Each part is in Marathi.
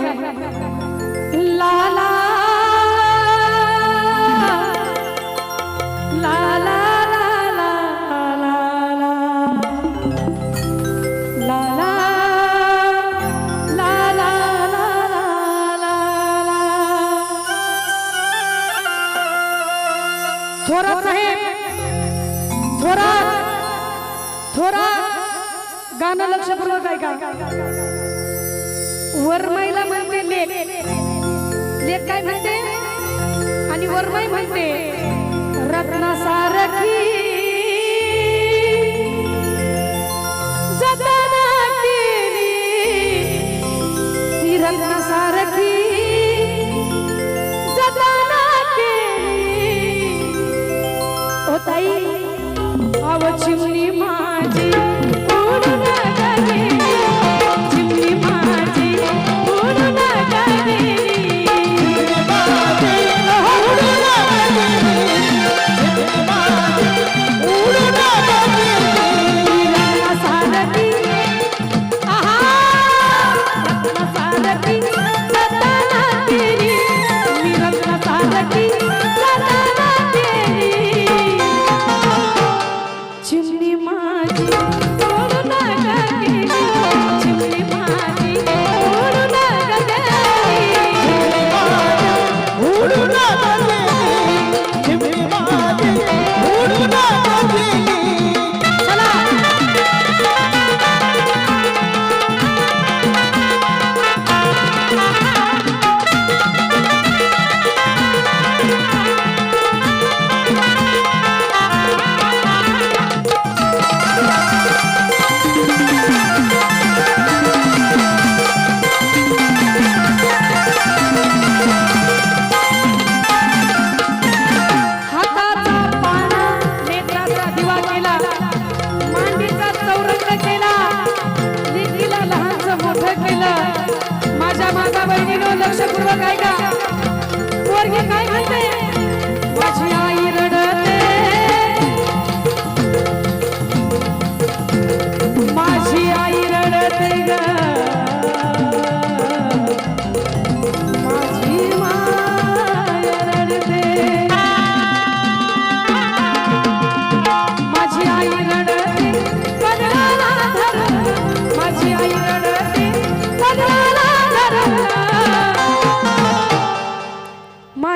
रहे लाला लाला थोरात साहेब थोरात थोरात गाणं लक्षपूर्वक ऐका वरमाईला म्हणते लेख लेख काय म्हणते? आणि वरमाई म्हणते रत्नासारखी रत्नासारखी जताना केली. होताई आव चिमणी माझी. মাটি लक्षपूर्वक ऐका पोरगी काय म्हणताय?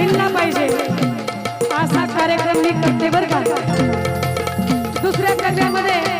भिनला पाहिजे. असा कार्यक्रम मी करते बरं का. दुसऱ्या कन्यामध्ये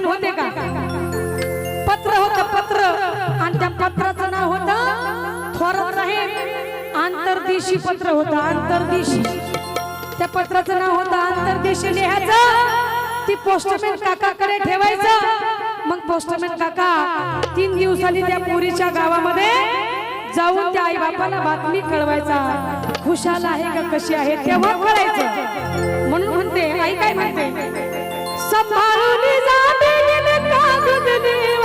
आठवण होते का? पत्र होत पत्र आणि त्या पत्राचं नाव होत थोरात साहेब आंतरदेशी पत्र होत आंतरदेशी. त्या पत्राचं नाव होतं आंतरदेशी लिहायचं. ती पोस्टमॅन काकाकडे ठेवायचं. मग पोस्टमॅन काका तीन दिवसांनी त्या पुरीच्या गावामध्ये जाऊन त्या आई बापाला बातमी कळवायचा. खुशाल आहे का कशी आहे तेव्हा कळायचं. म्हणून म्हणते आई काय म्हणते? संभाळून जा bebeu